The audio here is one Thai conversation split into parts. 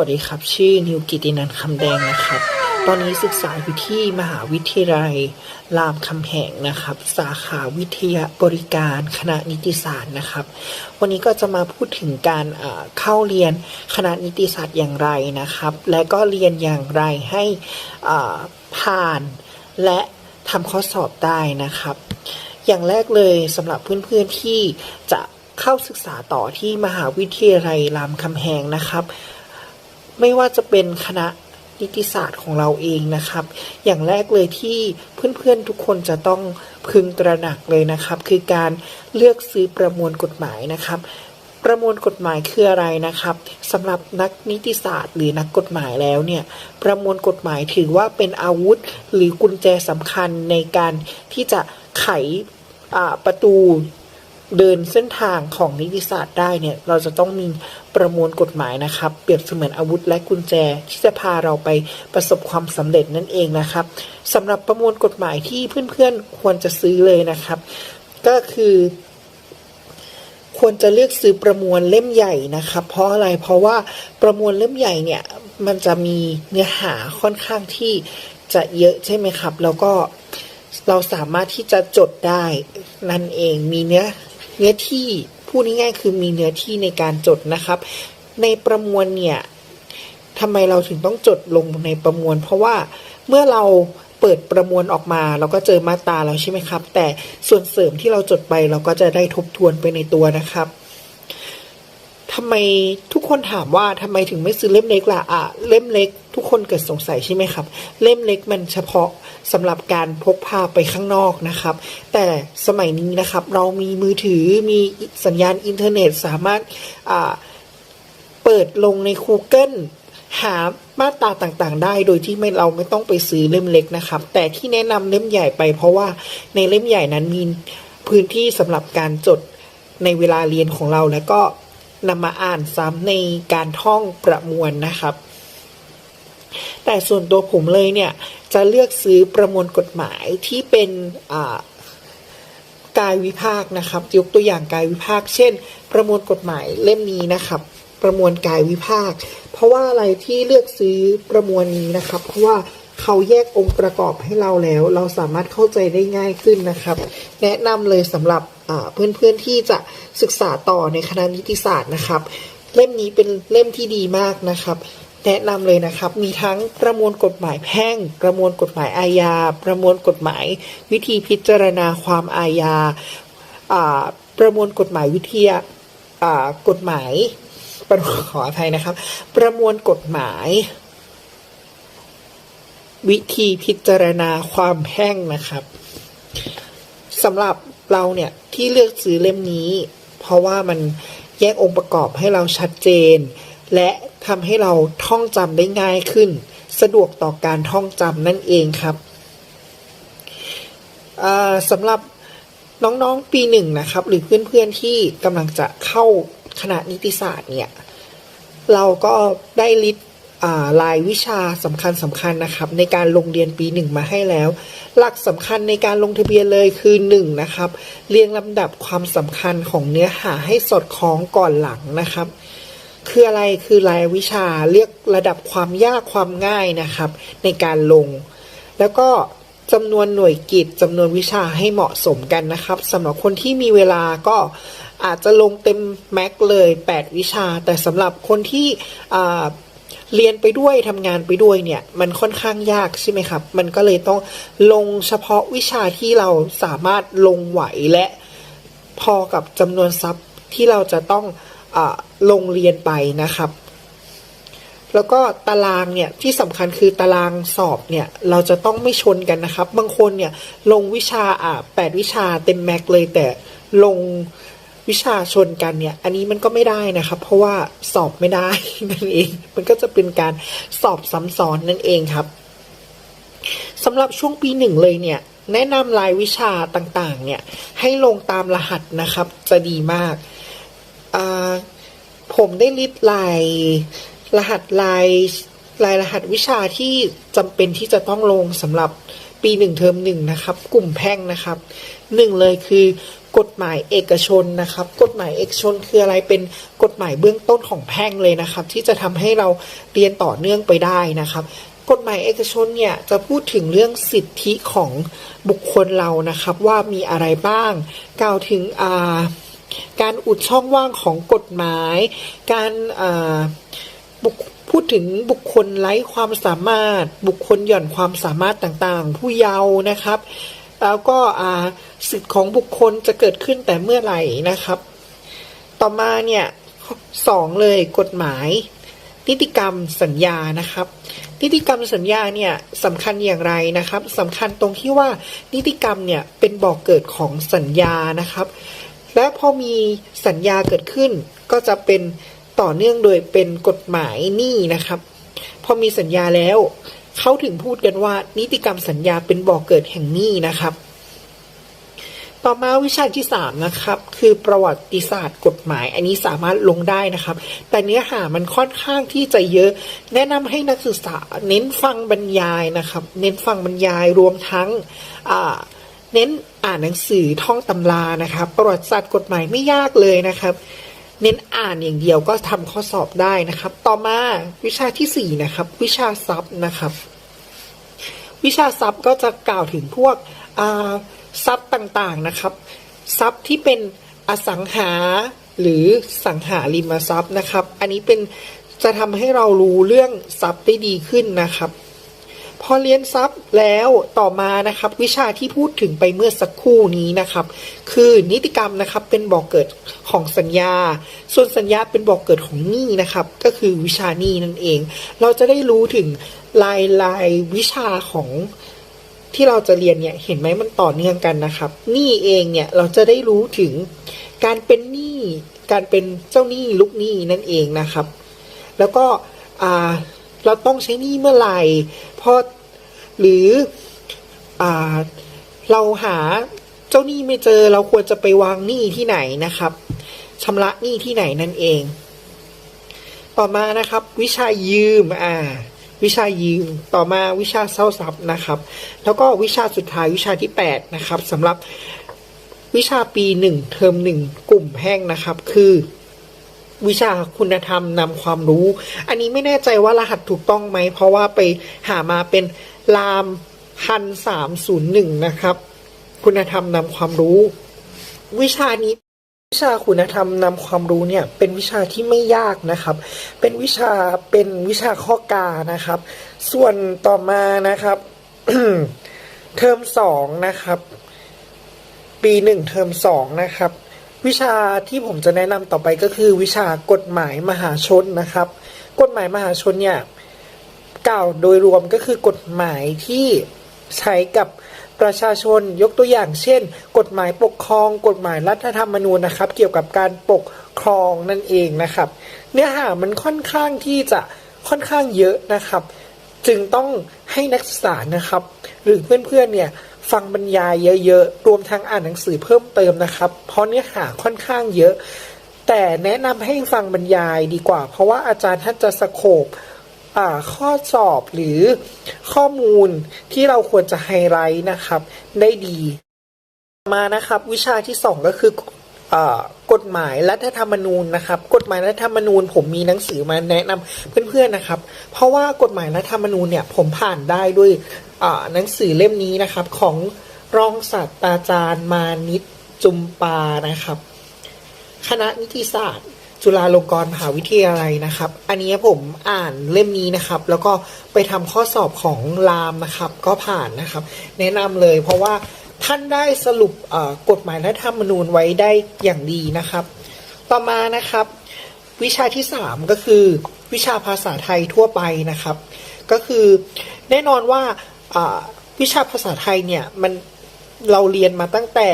สวัสดีครับ ชื่อนิวกิตินันคำแดงนะครับ ตอนนี้ศึกษาอยู่ที่มหาวิทยาลัยรามคำแหงนะครับ สาขาวิทยาบริการคณะนิติศาสตร์นะครับ วันนี้ก็จะมาพูดถึงการเข้าเรียนคณะนิติศาสตร์อย่างไรนะครับ และก็เรียนอย่างไรให้ผ่านและทำข้อสอบได้นะครับ อย่างแรกเลยสำหรับเพื่อนๆที่จะเข้าศึกษาต่อที่มหาวิทยาลัยรามคำแหงนะครับ ไม่ว่าจะเป็นคณะนิติศาสตร์ของเราเองนะครับ อย่างแรกเลยที่เพื่อนๆทุกคนจะต้องพึงตระหนักเลยนะครับ คือการเลือกซื้อประมวลกฎหมายนะครับ ประมวลกฎหมายคืออะไรนะครับสำหรับนักนิติศาสตร์ หรือนักกฎหมายแล้วเนี่ยประมวลกฎหมายถือว่าเป็นอาวุธ หรือกุญแจสำคัญในการที่จะไขประตู เดินเส้นทางของนิติศาสตร์ได้เนี่ย เราจะต้องมีประมวลกฎหมายนะครับ เปรียบเสมือนอาวุธและกุญแจที่จะพาเราไปประสบความสำเร็จนั่นเองนะครับสำหรับประมวลกฎหมายที่เพื่อนๆควรจะซื้อเลยนะครับ ก็คือ ควรจะเลือกซื้อประมวลเล่มใหญ่นะครับ เพราะอะไรเพราะว่าประมวลเล่มใหญ่เนี่ยมันจะมีเนื้อหาค่อนข้างที่จะเยอะใช่ไหมครับ แล้วก็เราสามารถที่จะจดได้นั่นเองมีเนื้อ เนื้อที่พูดง่ายๆคือมีเนื้อที่ในการจดนะครับ ในประมวลเนี่ยทำไมเราถึงต้องจดลงในประมวล เพราะว่าเมื่อเราเปิดประมวลออกมา เราก็เจอมาตราแล้วใช่ไหมครับ แต่ส่วนเสริมที่เราจดไปเราก็จะได้ทบทวนไปในตัวนะครับ ทำไมทุกคนถามว่าทำไมถึงไม่ซื้อเล่มเล็กล่ะอะเล่มเล็ก ทุกคนเกิดสงสัยใช่ไหมครับ เล่มเล็กมันเฉพาะสำหรับการพกพาไปข้างนอกนะครับ แต่สมัยนี้นะครับ เรามีมือถือมีสัญญาณอินเทอร์เน็ตสามารถอ่าเปิดลงใน Google หามาตราต่างๆ ได้โดยที่ไม่เราไม่ต้องไปซื้อเล่มเล็กนะครับ แต่ที่แนะนำเล่มใหญ่ไป เพราะว่าในเล่มใหญ่นั้นมีพื้นที่สำหรับการจดในเวลาเรียนของเราแล้วก็ นำมาอ่านซ้ำในการท่องประมวลนะครับ แต่ส่วนตัวผมเลยเนี่ย จะเลือกซื้อประมวลกฎหมายที่เป็นกายวิภาคนะครับ ยกตัวอย่างกายวิภาค เช่น ประมวลกฎหมายเล่มนี้นะครับ ประมวลกายวิภาค เพราะว่าอะไรที่เลือกซื้อประมวลนี้นะครับ เพราะว่า เขาแยกองค์ประกอบให้เราแล้ว เราสามารถเข้าใจได้ง่ายขึ้นนะครับ แนะนำเลยสำหรับเพื่อนๆที่จะศึกษาต่อในคณะนิติศาสตร์นะครับ เล่มนี้เป็นเล่มที่ดีมากนะครับ แนะนำเลยนะครับ มีทั้งประมวลกฎหมายแพ่ง ประมวลกฎหมายอาญา ประมวลกฎหมาย วิธีพิจารณาความอาญาประมวลกฎหมายวิทยาอ่ากฎหมายประขออภัยนะครับ ประมวลกฎหมาย วิธีพิจารณาความแพ่งนะครับสำหรับเราเนี่ยที่เลือกซื้อเล่มนี้ เพราะว่ามันแยกองค์ประกอบให้เราชัดเจน และทำให้เราท่องจำได้ง่ายขึ้น สะดวกต่อการท่องจำนั่นเองครับสำหรับน้องๆปีหนึ่งนะครับ หรือเพื่อนๆที่กำลังจะเข้าคณะนิติศาสตร์เนี่ย เราก็ได้ลิสต์ รายวิชาสำคัญสำคัญนะครับ ในการลงเรียนปีหนึ่งมาให้แล้ว หลักสำคัญในการลงทะเบียนเลยคือหนึ่งนะครับ เรียงลำดับความสำคัญของเนื้อหาให้สอดคล้องก่อนหลังนะครับ คืออะไรคือรายวิชาเรียกระดับความยากความง่ายนะครับ ในการลง แล้วก็จำนวนหน่วยกิจจำนวนวิชาให้เหมาะสมกันนะครับสำหรับคนที่มีเวลาก็อาจจะลงเต็มแม็กเลย 8 วิชา แต่สำหรับคนที่ เรียนไปด้วยทำงานไปด้วยเนี่ยมันค่อนข้างยากใช่ไหมครับ มันก็เลยต้องลงเฉพาะวิชาที่เราสามารถลงไหวและพอกับจำนวนทรัพย์ที่เราจะต้องอลงเรียนไปนะครับ แล้วก็ตารางเนี่ยที่สำคัญคือตารางสอบเนี่ยเราจะต้องไม่ชนกันนะครับ บางคนเนี่ยลงวิชาอ่าแปดวิชาเต็มแม็กเลยแต่ลง วิชาชนกันเนี่ย อันนี้มันก็ไม่ได้นะครับ เพราะว่าสอบไม่ได้นั่นเอง มันก็จะเป็นการสอบซ้ำซ้อนนั่นเองครับสำหรับช่วงปีหนึ่งเลยเนี่ย แนะนำรายวิชาต่างๆ เนี่ย ให้ลงตามรหัสนะครับ จะดีมากาผมได้ลิสต์ลายรหัสลายรายรหัสวิชาที่จำเป็นที่จะต้องลงสำหรับปีหนึ่งเทอมหนึ่งนะครับ กลุ่มแพ่งนะครับหนึ่งเลยคือ กฎหมายเอกชนนะครับ กฎหมายเอกชนคืออะไรเป็นกฎหมายเบื้องต้นของแพ่งเลยนะครับ ที่จะทำให้เราเรียนต่อเนื่องไปได้นะครับ กฎหมายเอกชนเนี่ยจะพูดถึงเรื่องสิทธิของบุคคลเรานะครับ ว่ามีอะไรบ้าง กล่าวถึงาการอุดช่องว่างของกฎหมาย การาบุคพูดถึงบุคคลไร้ความสามารถ บุคคลหย่อนความสามารถต่างๆ ผู้เยาว์นะครับ แล้วก็สิทธิของบุคคลจะเกิดขึ้นแต่เมื่อไหร่นะครับ ต่อมาเนี่ยสองเลยกฎหมายนิติกรรมสัญญานะครับ นิติกรรมสัญญาเนี่ยสำคัญอย่างไรนะครับสำคัญตรงที่ว่านิติกรรมเนี่ยเป็นบ่อกเกิดของสัญญานะครับ และพอมีสัญญาเกิดขึ้น ก็จะเป็นต่อเนื่องโดยเป็นกฎหมายหนี้นะครับ พอมีสัญญาแล้ว เขาถึงพูดกันว่า นิติกรรมสัญญาเป็นบ่อกเกิดแห่งหนี้นะครับ ต่อมาวิชาที่ 3 นะครับ คือประวัติศาสตร์กฎหมาย อันนี้สามารถลงได้นะครับ แต่เนื้อหามันค่อนข้างที่จะเยอะ แนะนำให้นักศึกษาเน้นฟังบรรยายนะครับ เน้นฟังบรรยายรวมทั้งเน้นอ่านหนังสือท่องตำรานะครับ ประวัติศาสตร์กฎหมายไม่ยากเลยนะครับ เน้นอ่านอย่างเดียวก็ทำข้อสอบได้นะครับ ต่อมาวิชาที่ 4 นะครับ วิชาทรัพย์นะครับ วิชาทรัพย์ก็จะกล่าวถึงพวกอ่าทรัพย์ต่างๆนะครับทรัพย์ที่เป็นอสังหาหรือสังหาริมทรัพย์นะครับ อันนี้เป็นจะทำให้เรารู้เรื่องทรัพย์ได้ดีขึ้นนะครับ พอเรียนทรัพย์แล้วต่อมานะครับ วิชาที่พูดถึงไปเมื่อสักครู่นี้นะครับ คือนิติกรรมนะครับเป็นบอกเกิดของสัญญา ส่วนสัญญาเป็นบอกเกิดของหนี้นะครับ ก็คือวิชาหนี้นั่นเอง เราจะได้รู้ถึงลายลายวิชาของที่เราจะเรียนเนี่ยเห็นไหมมันต่อเนื่องกันนะครับหนี้เองเนี่ยเราจะได้รู้ถึงการเป็นหนี้การเป็นเจ้าหนี้ลูกหนี้นั่นเองนะครับ แล้วก็อ่า เราต้องใช้หนี้เมื่อไหร่พราะหรืออเราหาเจ้าหนี้ไม่เจอเราควรจะไปวางหนี้ที่ไหนนะครับชำระหนี้ที่ไหนนั่นเอง ต่อมานะครับ วิชายืมอ่าวิชายืมต่อมาวิชาเศร้าทรัพย์นะครับ แล้วก็วิชาสุดท้ายวิชาที่ 8 นะครับสำหรับวิชาปีหนึ่งเทอมหนึ่งกลุ่มแห้งนะครับ คือ วิชาคุณธรรมนำความรู้ อันนี้ไม่แน่ใจว่ารหัสถูกต้องไหม เพราะว่าไปหามาเป็นรามพันสามศูนย์หนึ่งนะครับ คุณธรรมนำความรู้ วิชานี้วิชาคุณธรรมนำความรู้เนี่ยเป็นวิชาที่ไม่ยากนะครับ เป็นวิชาเป็นวิชาข้อกานะครับ ส่วนต่อมานะครับเทอมสองนะครับ ปีหนึ่งเทอมสองนะครับ วิชาที่ผมจะแนะนำต่อไปก็คือวิชากฎหมายมหาชนนะครับ กฎหมายมหาชนเนี่ยกล่าวโดยรวมก็คือกฎหมายที่ใช้กับประชาชนยกตัวอย่างเช่น กฎหมายปกครอง กฎหมายรัฐธรรมนูญนะครับ เกี่ยวกับการปกครองนั่นเองนะครับ เนื้อหามันค่อนข้างที่จะค่อนข้างเยอะนะครับ จึงต้องให้นักศึกษานะครับ หรือเพื่อนๆเนี่ย ฟังบรรยายเยอะๆ รวมทั้งอ่านหนังสือเพิ่มเติมนะครับ เพราะเนื้อหาค่อนข้างเยอะ แต่แนะนำให้ฟังบรรยายดีกว่า เพราะว่าอาจารย์ท่านจะสโคบข้อสอบหรือข้อมูลที่เราควรจะไฮไลท์นะครับ ได้ดี มานะครับ วิชาที่สองก็คือ กฎหมายรัฐธรรมนูญนะครับ กฎหมายรัฐธรรมนูญ ผมมีหนังสือมาแนะนำเพื่อนๆนะครับ เพราะว่ากฎหมายรัฐธรรมนูญเนี่ยผมผ่านได้ด้วยหนังสือเล่มนี้นะครับ ของรองศาสตราจารย์มานิตจุมปานะครับ คณะนิติศาสตร์ จุฬาลงกรณ์มหาวิทยาลัยนะครับ อันนี้ผมอ่านเล่มนี้นะครับ แล้วก็ไปทำข้อสอบของรามนะครับ ก็ผ่านนะครับ แนะนำเลยเพราะว่า ท่านได้สรุปกฎหมายและธรรมนูญไว้ได้อย่างดีนะครับ ต่อมานะครับ วิชาที่ 3 ก็คือวิชาภาษาไทยทั่วไปนะครับ ก็คือแน่นอนว่าวิชาภาษาไทยเนี่ยมันเราเรียนมาตั้งแต่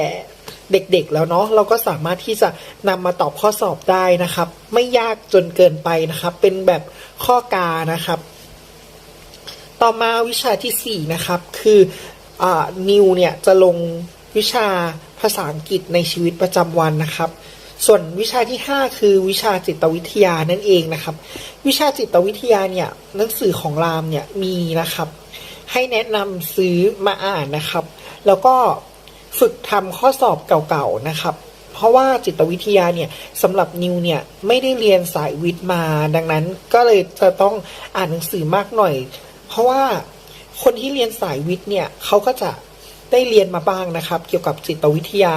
เด็กๆแล้วเนาะเราก็สามารถที่จะนำมาตอบข้อสอบได้นะครับ ไม่ยากจนเกินไปนะครับ เป็นแบบข้อกานะครับ ต่อมาวิชาที่4นะครับคือ นิวเนี่ยจะลงวิชาภาษาอังกฤษในชีวิตประจำวันนะครับ ส่วนวิชาที่ 5 คือวิชาจิตวิทยานั่นเองนะครับ วิชาจิตวิทยาเนี่ยหนังสือของรามเนี่ยมีนะครับ ให้แนะนำซื้อมาอ่านนะครับ แล้วก็ฝึกทำข้อสอบเก่าๆนะครับ เพราะว่าจิตวิทยาเนี่ยสำหรับนิวเนี่ยไม่ได้เรียนสายวิทย์มา ดังนั้นก็เลยจะต้องอ่านหนังสือมากหน่อย เพราะว่า คนที่เรียนสายวิทย์เนี่ยเขาก็จะได้เรียนมาบ้างนะครับ เกี่ยวกับจิตวิทยา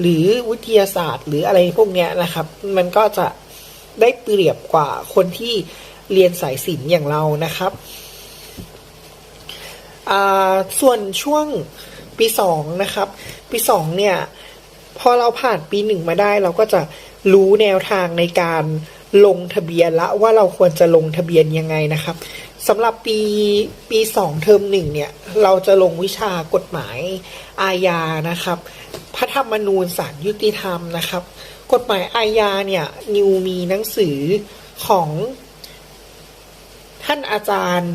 หรือวิทยาศาสตร์ หรืออะไรพวกเนี้ยนะครับ มันก็จะได้เปรียบกว่าคนที่เรียนสายศิลป์อย่างเรานะครับส่วนช่วงปีสองนะครับ ปีสองเนี่ย พอเราผ่านปีหนึ่งมาได้ เราก็จะรู้แนวทางในการลงทะเบียนละว่าเราควรจะลงทะเบียนยังไงนะครับ สำหรับปีปีสองเทอมหนึ่งเนี่ย เราจะลงวิชากฎหมายอาญานะครับ พระธรรมนูญศาลยุติธรรมนะครับ กฎหมายอาญาเนี่ยนิวมีหนังสือของท่านอาจารย์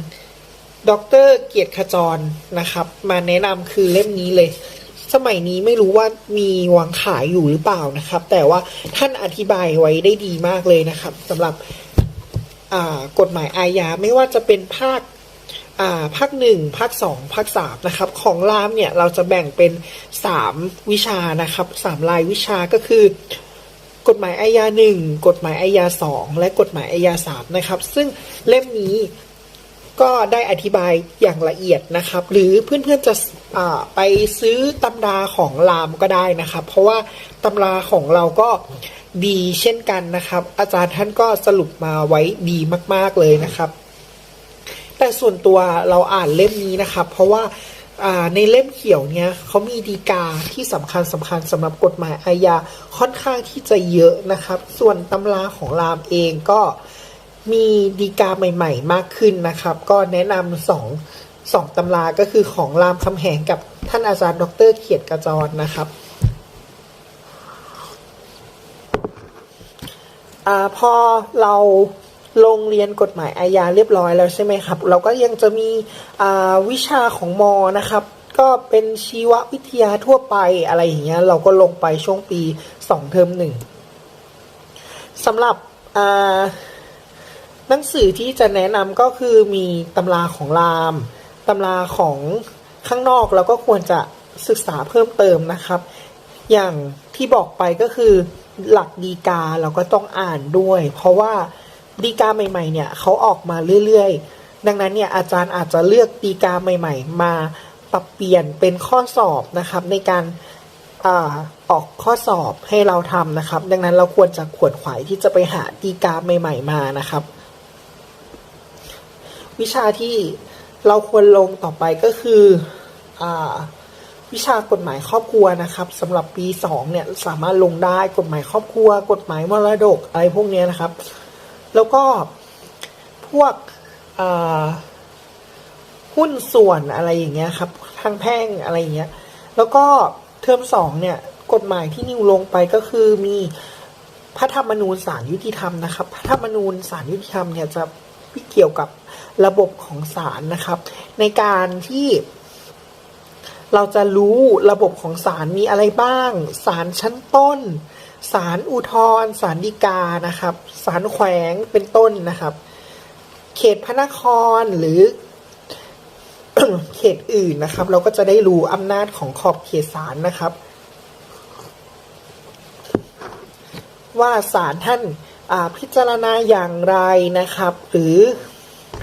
ดรเกียรติขจรนะครับ มาแนะนำคือเล่มนี้เลย สมัยนี้ไม่รู้ว่ามีวางขายอยู่หรือเปล่านะครับ แต่ว่าท่านอธิบายไว้ได้ดีมากเลยนะครับสำหรับ กฎหมายอาญาไม่ว่าจะเป็นภาคภาคหนึ่งภาคสองภาคสามนะครับ ของรามเนี่ยเราจะแบ่งเป็นสามวิชานะครับสามรายวิชาก็คือกฎหมายอาญาหนึ่งกฎหมายอาญาสองและกฎหมายอาญาสามนะครับ ซึ่งเล่มนี้ก็ได้อธิบายอย่างละเอียดนะครับ หรือเพื่อนๆจะไปซื้อตำราของรามก็ได้นะครับ เพราะว่าตำราของเราก็ ดีเช่นกันนะครับ อาจารย์ท่านก็สรุปมาไว้ดีมาก ๆเลยนะครับ แต่ส่วนตัวเราอ่านเล่มนี้นะครับ เพราะว่าในเล่มเขียวเนี่ยเขามีดีกาที่สำคัญสำคัญสำหรับกฎหมายอาญาค่อนข้างที่จะเยอะนะครับ ส่วนตำราของรามเองก็มีดีกาใหม่ ๆ มากขึ้นนะครับ ก็แนะนำสองสองตำราก็คือของรามคำแหงกับท่านอาจารย์ ดรเขียดกระจรนะครับ อพอเราลงเรียนกฎหมายอาญาเรียบร้อยแล้วใช่ไหมครับ เราก็ยังจะมีวิชาของมอนะครับ ก็เป็นชีววิทยาทั่วไปอะไรอย่างเงี้ยเราก็ลงไปช่วงปีสองเทอมหนึ่งสำหรับหนังสือที่จะแนะนำก็คือมีตำราของรามตำราของข้างนอกเราก็ควรจะศึกษาเพิ่มเติมนะครับ อย่างที่บอกไปก็คือ หลักดีกาเราก็ต้องอ่านด้วย เพราะว่าดีกาใหม่ๆเนี่ยเขาออกมาเรื่อยๆ ดังนั้นเนี่ยอาจารย์อาจจะเลือกดีกาใหม่ ๆ มาปรับเปลี่ยนเป็นข้อสอบนะครับในการอออกข้อสอบให้เราทำนะครับ ดังนั้นเราควรจะขวนขวายที่จะไปหาดีกาใหม่ ๆ มานะครับ วิชาที่เราควรลงต่อไปก็คืออ วิชากฎหมายครอบครัวนะครับสำหรับปีสองเนี่ยสามารถลงได้กฎหมายครอบครัว กฎหมายมรดกอะไรพวกเนี้ยนะครับ แล้วก็พวกหุ้นส่วนอะไรอย่างเงี้ยครับทางแพ่งอะไรอย่างเงี้ยแล้วก็เทอมสองเนี่ยกฎหมายที่นิวลงไปก็คือมีพระธรรมนูญศาลยุติธรรมนะครับ พระธรรมนูญศาลยุติธรรมเนี่ยจะเกี่ยวกับระบบของศาลนะครับ ในการที่ เราจะรู้ระบบของศาลมีอะไรบ้างศาลชั้นต้นศาลอุทธรศาลฎีกานะครับศาลแขวงเป็นต้นนะครับ เขตพระนครหรือเขตอื่นนะครับ เราก็จะได้รู้อำนาจของขอบเขตศาลนะครับ ว่าศาลท่านพิจารณาอย่างไรนะครับ หรือ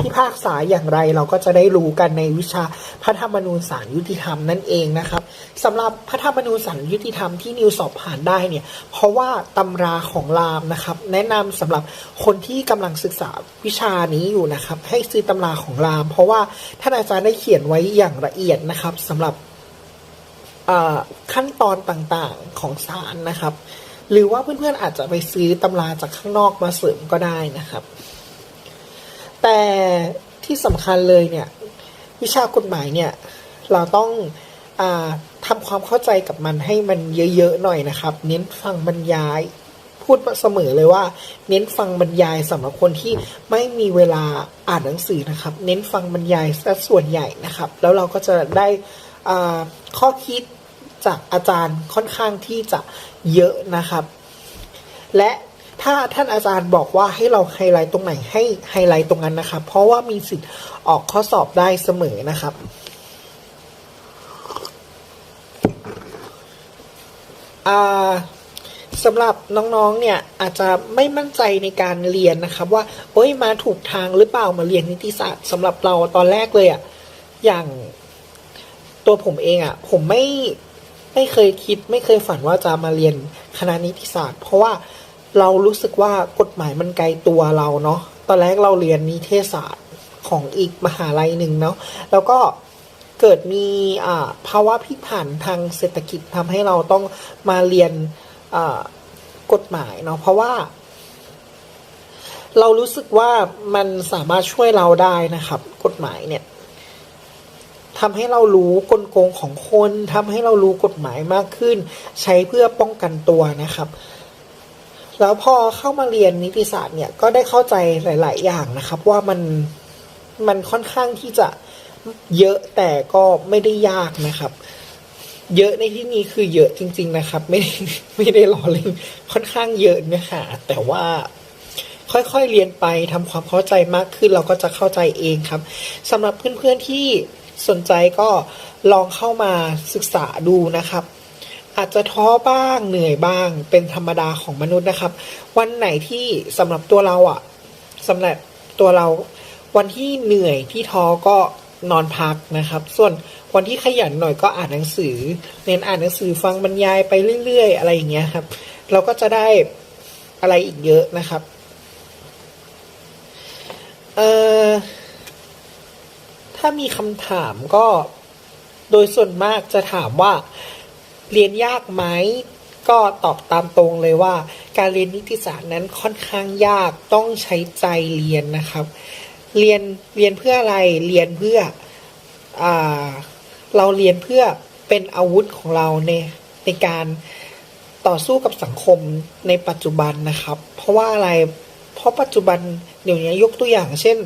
พิพากษาอย่างไรเราก็จะได้รู้กันในวิชาพระธรรมนูญศาลยุติธรรมนั่นเองนะครับสำหรับพระธรรมนูญศาลยุติธรรมที่นิวสอบผ่านได้เนี่ยเพราะว่าตำราของรามนะครับ แนะนำสำหรับคนที่กำลังศึกษาวิชานี้อยู่นะครับ ให้ซื้อตำราของราม เพราะว่าท่านอาจารย์ได้เขียนไว้อย่างละเอียดนะครับสำหรับขั้นตอนต่างๆของศาลนะครับ หรือว่าเพื่อนๆอาจจะไปซื้อตำราจากข้างนอกมาเสริมก็ได้นะครับ แต่ที่สำคัญเลยเนี่ยวิชากฎหมายเนี่ยเราต้องอทำความเข้าใจกับมันให้มันเยอะๆหน่อยนะครับ เน้นฟังบรรยาย พูดเสมอเลยว่า เน้นฟังบรรยายสำหรับคนที่ไม่มีเวลาอ่านหนังสือนะครับ เน้นฟังบรรยายซะส่วนใหญ่นะครับ แล้วเราก็จะได้ข้อคิดจากอาจารย์ค่อนข้างที่จะเยอะนะครับ และ ถ้าท่านอาจารย์บอกว่าให้เราไฮไลท์ตรงไหนให้ไฮไลท์ตรงนั้นนะครับ เพราะว่ามีสิทธิ์ออกข้อสอบได้เสมอนะครับสำหรับน้องๆ เนี่ยอาจจะไม่มั่นใจในการเรียนนะครับ ว่าโอ้ยมาถูกทางหรือเปล่ามาเรียนนิติศาสตร์สำหรับเราตอนแรกเลยอะ่ะอย่างตัวผมเองอะผมไม่ไม่เคยคิด ไม่เคยฝันว่าจะมาเรียนคณะนิติศาสตร์ เพราะว่า เรารู้สึกว่ากฎหมายมันไกลตัวเราเนาะตอนแรกเราเรียนนิเทศศาสตร์ของอีกมหาลัยหนึ่งเนาะแล้วก็เกิดมีภาวะพลิกผันทางเศรษฐกิจทำให้เราต้องมาเรียนกฎหมายเนาะเพราะว่า เรารู้สึกว่ามันสามารถช่วยเราได้นะครับ กฎหมายเนี่ยทำให้เรารู้กลโกงของคนทำให้เรารู้กฎหมายมากขึ้น ใช้เพื่อป้องกันตัวนะครับ แล้วพอเข้ามาเรียนนิติศาสตร์เนี่ยก็ได้เข้าใจหลาย ๆ อย่างนะครับ ว่ามันมันค่อนข้างที่จะเยอะแต่ก็ไม่ได้ยากนะครับ เยอะในที่นี้คือเยอะจริง ๆ นะครับ ไม่ไม่ได้ล้อเล่นค่อนข้างเยอะเนื้อหาแต่ว่าค่อยๆเรียนไปทำความเข้าใจมากขึ้นเราก็จะเข้าใจเองครับสำหรับเพื่อนๆที่สนใจก็ลองเข้ามาศึกษาดูนะครับ อาจจะท้อบ้างเหนื่อยบ้าง เป็นธรรมดาของมนุษย์นะครับ วันไหนที่สำหรับตัวเราอะสำหรับตัวเราวันที่เหนื่อยที่ท้อก็นอนพักนะครับ ส่วนวันที่ขยันหน่อยก็อ่านหนังสือ เน้นอ่านหนังสือฟังบรรยายไปเรื่อย ๆ อะไรอย่างเงี้ยครับ เราก็จะได้อะไรอีกเยอะนะครับเอ่อถ้ามีคำถามก็โดยส่วนมากจะถามว่า เรียนยากไหมก็ตอบตามตรงเลยว่า การเรียนนิติศาสตร์นั้นค่อนข้างยากต้องใช้ใจเรียนนะครับ เรียนเรียนเพื่ออะไรเรียนเพื่ออเราเรียนเพื่อเป็นอาวุธของเราในในการต่อสู้กับสังคมในปัจจุบันนะครับ เพราะว่าอะไรเพราะปัจจุบันเดี๋ยวนี้ยกตัวอย่างเช่น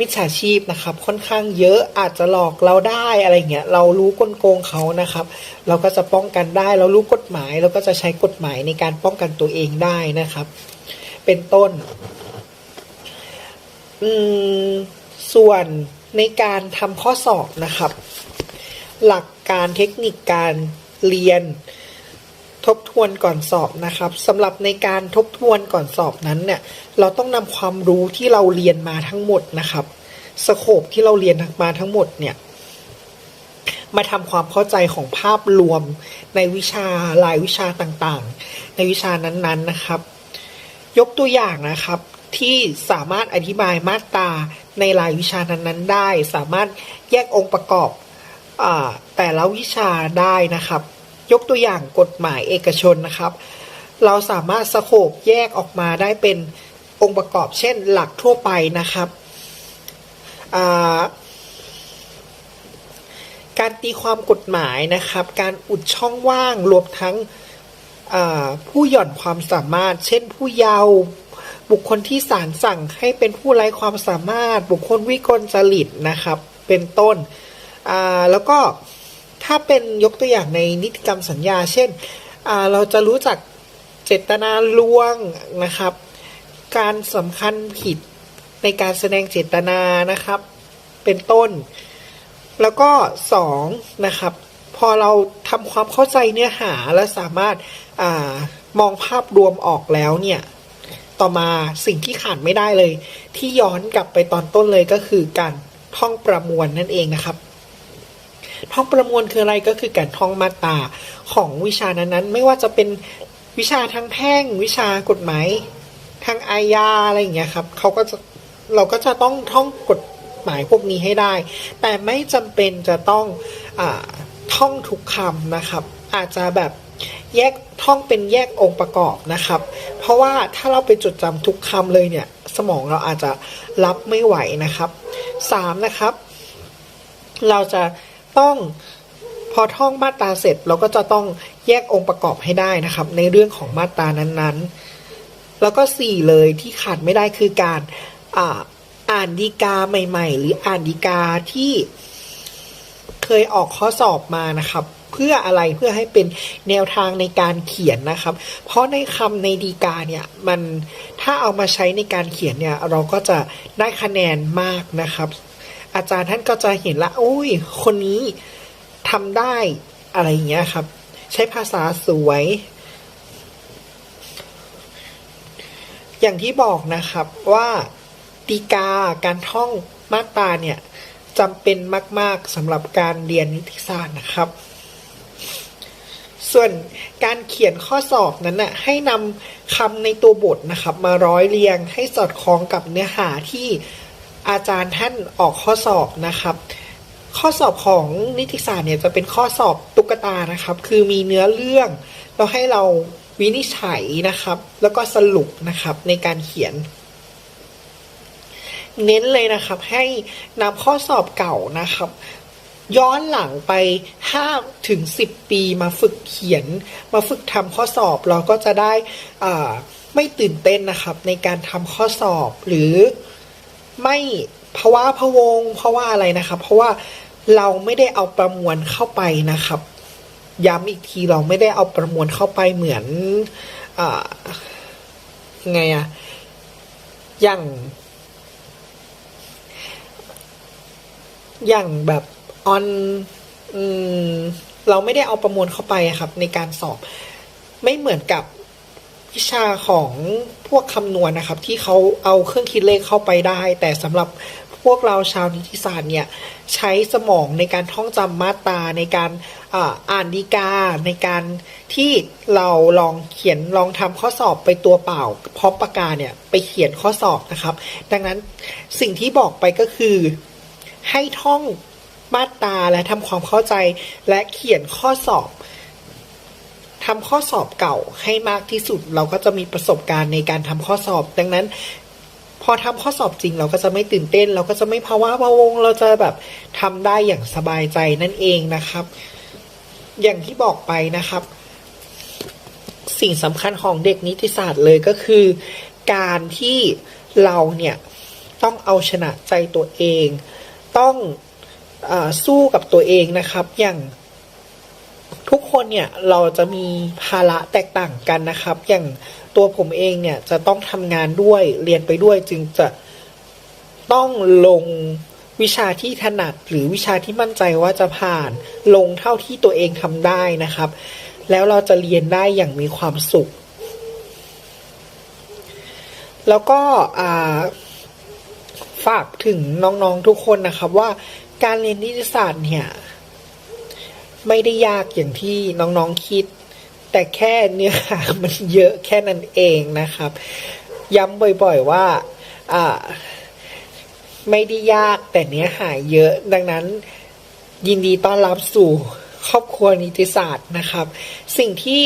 มิจฉาชีพนะครับ ค่อนข้างเยอะอาจจะหลอกเราได้อะไรเงี้ยเรารู้กลโกงเขานะครับ เราก็จะป้องกันได้ เรารู้กฎหมาย เราก็จะใช้กฎหมายในการป้องกันตัวเองได้นะครับ เป็นต้น อืมส่วนในการทำข้อสอบนะครับ หลักการเทคนิคการเรียน ทบทวนก่อนสอบนะครับสำหรับในการทบทวนก่อนสอบนั้นเนี่ยเราต้องนำความรู้ที่เราเรียนมาทั้งหมดนะครับสโคปที่เราเรียนมาทั้งหมดเนี่ยมาทำความเข้าใจของภาพรวมในวิชาหลายวิชาต่างๆ ในวิชานั้นๆนะครับ ยกตัวอย่างนะครับที่สามารถอธิบายมาตราในรายวิชานั้น ๆ ได้ สามารถแยกองค์ประกอบอแต่ละวิชาได้นะครับ ยกตัวอย่างกฎหมายเอกชนนะครับ เราสามารถสโคบแยกออกมาได้เป็นองค์ประกอบเช่นหลักทั่วไปนะครับาการตีความกฎหมายนะครับ การอุดช่องว่างรวมทั้งผู้หย่อนความสามารถ เช่นผู้เยาว์บุคคลที่ศาลสั่งให้เป็นผู้ไร้ความสามารถ บุคคลวิกลจริตนะครับ เป็นต้นแล้วก็ ถ้าเป็นยกตัวอย่างในนิติกรรมสัญญา เช่น เราจะรู้จักเจตนาลวงนะครับ การสำคัญผิดในการแสดงเจตนานะครับ เป็นต้น แล้วก็สองนะครับ พอเราทำความเข้าใจเนื้อหาและสามารถอามองภาพรวมออกแล้วเนี่ย ต่อมาสิ่งที่ขาดไม่ได้เลย ที่ย้อนกลับไปตอนต้นเลยก็คือการท่องประมวลนั่นเองนะครับ ท่องประมวลคืออะไรก็คือการท่องมาตราของวิชานั้นๆ ไม่ว่าจะเป็นวิชาทางแพ่ง วิชากฎหมายทางอาญาอะไรอย่างเงี้ยครับเขาก็จะเราก็จะต้องท่องกฎหมายพวกนี้ให้ได้ แต่ไม่จำเป็นจะต้องอท่องทุกคำนะครับ อาจจะแบบแยกท่องเป็นแยกองค์ประกอบนะครับ เพราะว่าถ้าเราไปจดจำทุกคำเลยเนี่ย สมองเราอาจจะรับไม่ไหวนะครับสามนะครับ เราจะ ต้องพอท่องมาตราเสร็จเราก็จะต้องแยกองค์ประกอบให้ได้นะครับ ในเรื่องของมาตรานั้นๆ แล้วก็สี่เลยที่ขาดไม่ได้คือการอ่าอ่านดีกาใหม่ ๆ หรืออ่านดีกาที่เคยออกข้อสอบมานะครับเพื่อพื่ออะไรเพื่อให้เป็นแนวทางในการเขียนนะครับ เพราะในคำในดีกาเนี่ยมันถ้าเอามาใช้ในการเขียนเนี่ยเราก็จะได้คะแนนมากนะครับ อาจารย์ท่านก็จะเห็นละโอ้ย คนนี้ทำได้อะไรอย่างเงี้ยครับ ใช้ภาษาสวย อย่างที่บอกนะครับว่าดีกาการท่องมาตราเนี่ยจำเป็นมาก ๆสำหรับการเรียนนิติศาสตร์นะครับ ส่วนการเขียนข้อสอบนั้นน่ะให้นำคำในตัวบทนะครับ มาร้อยเรียงให้สอดคล้องกับเนื้อหาที่ อาจารย์ท่านออกข้อสอบนะครับ ข้อสอบของนิติศาสตร์เนี่ยจะเป็นข้อสอบตุ๊กตานะครับ คือมีเนื้อเรื่องแล้วให้เราวินิจฉัยนะครับ แล้วก็สรุปนะครับในการเขียน เน้นเลยนะครับให้นำข้อสอบเก่านะครับ ย้อนหลังไป5ถึง10 ปีมาฝึกเขียน มาฝึกทำข้อสอบเราก็จะได้ไม่ตื่นเต้นนะครับ ในการทำข้อสอบหรือ ไม่ภาวะพะวงเพราะว่าอะไรนะครับ เพราะว่าเราไม่ได้เอาประมวลเข้าไปนะครับย้ำอีกทีเราไม่ได้เอาประมวลเข้าไปเหมือนอไงอะอย่างอย่างแบบออนเราไม่ได้เอาประมวลเข้าไปครับ ในการสอบ ไม่เหมือนกับ วิชาของพวกคำนวณนะครับ ที่เขาเอาเครื่องคิดเลขเข้าไปได้ แต่สำหรับพวกเราชาวนิติศาสตร์เนี่ยใช้สมองในการท่องจำมาตราในการอ่าอ่านดีกาในการที่เราลองเขียนลองทำข้อสอบไปตัวเปล่าพร้อมปากกาเนี่ยไปเขียนข้อสอบนะครับ ดังนั้นสิ่งที่บอกไปก็คือให้ท่องมาตราและทำความเข้าใจและเขียนข้อสอบ ทำข้อสอบเก่าให้มากที่สุด เราก็จะมีประสบการณ์ในการทำข้อสอบ ดังนั้น พอทำข้อสอบจริง เราก็จะไม่ตื่นเต้น เราก็จะไม่ภาวะพะวง เราจะแบบทำได้อย่างสบายใจนั่นเองนะครับ อย่างที่บอกไปนะครับ สิ่งสำคัญของเด็กนิติศาสตร์เลยก็คือ การที่เราเนี่ยต้องเอาชนะใจตัวเอง ต้องอสู้กับตัวเองนะครับ อย่าง ทุกคนเนี่ยเราจะมีภาระแตกต่างกันนะครับ อย่างตัวผมเองเนี่ยจะต้องทำงานด้วยเรียนไปด้วยจึงจะต้องลงวิชาที่ถนัดหรือวิชาที่มั่นใจว่าจะผ่านลงเท่าที่ตัวเองทำได้นะครับ แล้วเราจะเรียนได้อย่างมีความสุข แล้วก็ฝากถึงน้องๆทุกคนนะครับว่าการเรียนนิติศาสตร์เนี่ย ไม่ได้ยากอย่างที่น้องๆคิด แต่แค่เนื้อหามันเยอะแค่นั้นเองนะครับ ย้ำบ่อยๆว่าไม่ได้ยากแต่เนื้อหาเยอะ ดังนั้นยินดีต้อนรับสู่ครอบครัวนิติศาสตร์นะครับ สิ่งที่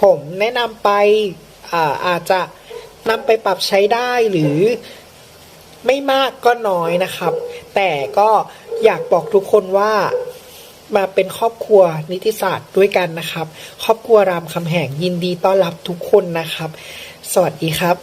ผมแนะนำไปอาอาจจะนำไปปรับใช้ได้หรือไม่มากก็น้อยนะครับ แต่ก็อยากบอกทุกคนว่า มาเป็นครอบครัวนิติศาสตร์ด้วยกันนะครับ ครอบครัวรามคำแหงยินดีต้อนรับทุกคนนะครับ สวัสดีครับ